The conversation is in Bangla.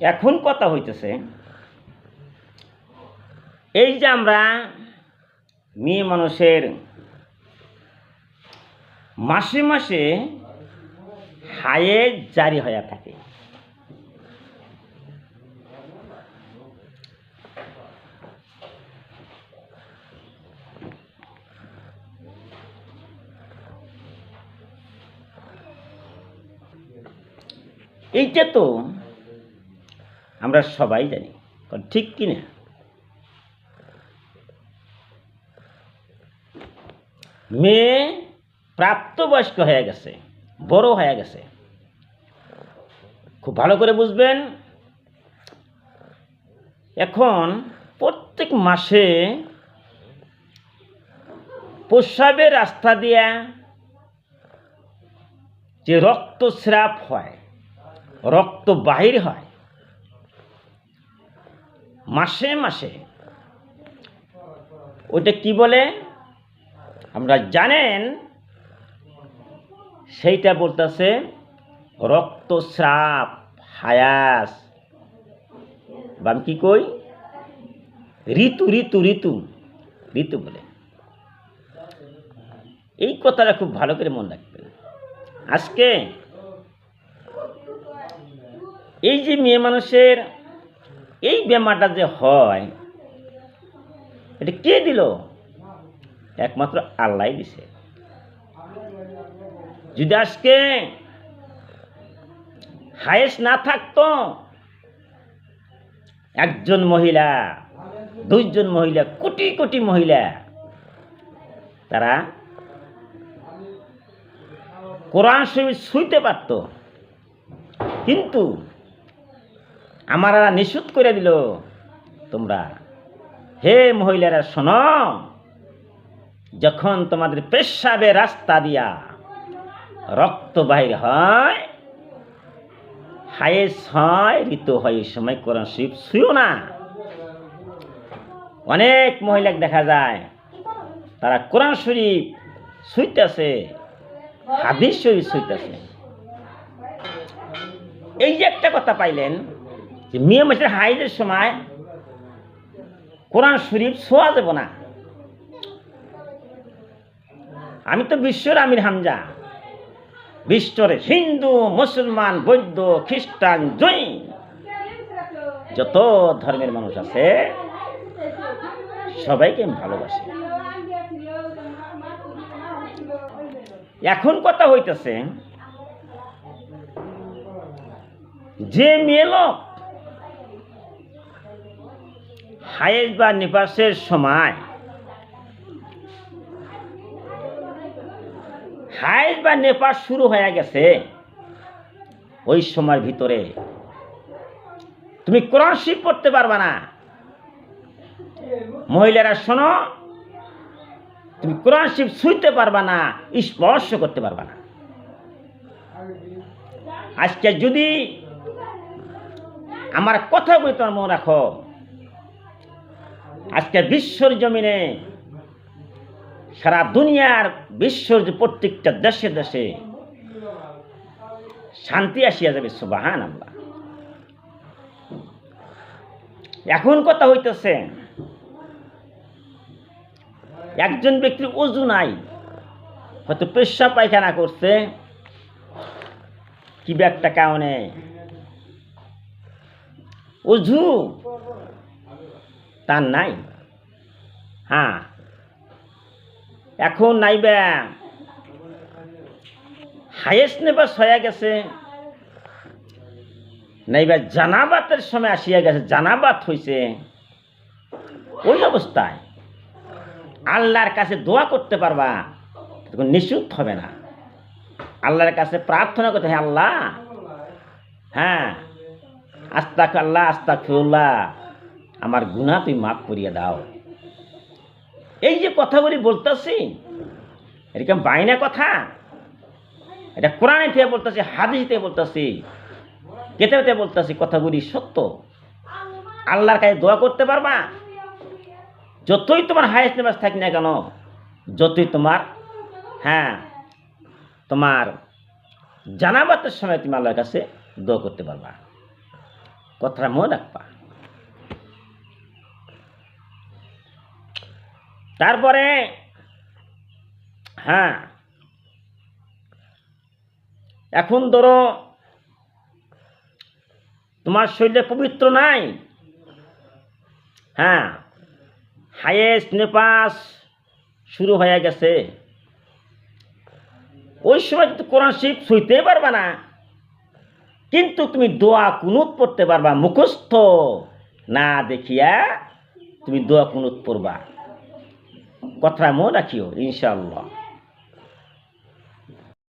এখন কথা হইতেছে, এই যে আমরা মেয়ে মানুষের মাসে মাসে হায়ে জারি হয়ে থাকে। এইটা তো আমরা সবাই জানি ঠিক কি না? মেয়ে প্রাপ্তবয়স্ক হয়ে গেছে, বড় হয়ে গেছে। খুব ভালো করে বুঝবেন, এখন প্রত্যেক মাসে প্রস্রাবের রাস্তা দিয়া যে রক্তস্রাব হয়, রক্ত বাহির হয় মাসে মাসে। ওইটা কি বলে? আমরা জানেন, সেইটা বলতেছে, রক্তস্রাব, হায়াস। বা আমি কি কই? ঋতু ঋতু ঋতু। ঋতু বলে। এই কথাটা খুব ভালো করে মনে রাখবেন। আজকে এই যে মেয়ে মানুষের এই বেমারটা যে হয়, এটা কে দিল? একমাত্র আল্লাহ দিছে। যদি আজকে হায়েস না থাকতো, একজন মহিলা, দুইজন মহিলা, কোটি কোটি মহিলা, তারা কোরআন শরীফ শুইতে পারত। কিন্তু আমারা নিষুধ করে দিল তোমরা। হে মহিলারা, শোনো। যখন তোমাদের পেশাবে রাস্তা দিয়া রক্ত বাহির হয়, হায়েস হয়, ঋতু হয়, এই সময় কোরআন শরীফ শুইও না। অনেক মহিলাকে দেখা যায়, তারা কোরআন শরীফ শুইতেছে, হাদিস শরীফ শুইতেছে। এই যে একটা কথা পাইলেন মেয়ে মাসের হাইজের সময় কোরআন শরীফ শোয়া যাব না। আমি তো বিশ্বর আমির হামজা। বিশ্বরে হিন্দু, মুসলমান, বৌদ্ধ, খ্রিস্টান, জৈন যত ধর্মের মানুষ আছে, সবাইকে আমি ভালোবাসি। এখন কথা হইতেছে, যে মেয়ে লোক হায়েজ বা নিপাসের সময়। হায়েজ বা নেপাস শুরু হয়ে গেছে। ওই সময়ের ভিতরে। তুমি কোরআন শিব পড়তে পারবা না। মহিলারা শোনো, তুমি কোরআন শিব শুইতে পারবা না, স্পর্শ করতে পারবা না। আজকে যদি আমার কথাগুলি তোমার মনে রাখো আজকে বিশ্বর জমিনে সারা দুনিয়ার বিশ্বর প্রত্যেকটা দেশে দেশে শান্তি আসিয়া যাবে সুবাহান আল্লাহ এখন কথা হইতেছে, একজন ব্যক্তির অজু নাই, হয়তো পেশা পায়খানা করছে, কি একটা কারণে? অজু তার নাই। হ্যাঁ। এখন নাইবা হায়েস্ট নেবাস হয়ে গেছে। নাইবা জানাবাতের সময় আসিয়া গেছে, জানাবাত হইছে। ওই অবস্থায় আল্লাহর কাছে দোয়া করতে পারবা নিশুদ্ধ হবে না। আল্লাহর কাছে প্রার্থনা করতে হয় আল্লাহ হ্যাঁ আস্তাক আল্লাহ আস্তাক আমার গুণা তুই মাফ করিয়া দাও। এই যে কথাগুলি বলতেছি, এরকম বাইনা কথা, এটা কোরআনে থেকে বলতেছি, হাদিস থেকে বলতেছি কেতাবেতে বলতেছি, কথাগুলি সত্য। আল্লাহর কাছে দোয়া করতে পারবা? যতই তোমার হায়েস্ট নেবাস থাকি না কেন, যতই তোমার হ্যাঁ তোমার জানাবাতের সময় তুমি আল্লাহর কাছে দোয়া করতে পারবা। কথাটা মনে রাখবা। তারপরে হ্যাঁ এখন ধরো তোমার শরীরে পবিত্র নাই? হ্যাঁ হায়েস্ট নেপাস শুরু হয়ে গেছে। ওই সময় কিন্তু কোরআন শিব শুইতেই পারবা না। কিন্তু তুমি দোয়া কুনুত পড়তে পারবা, মুখস্থ না দেখিয়া তুমি দোয়া কুনুত পড়বা। কথা মনে রাখিও ইনশাআল্লাহ।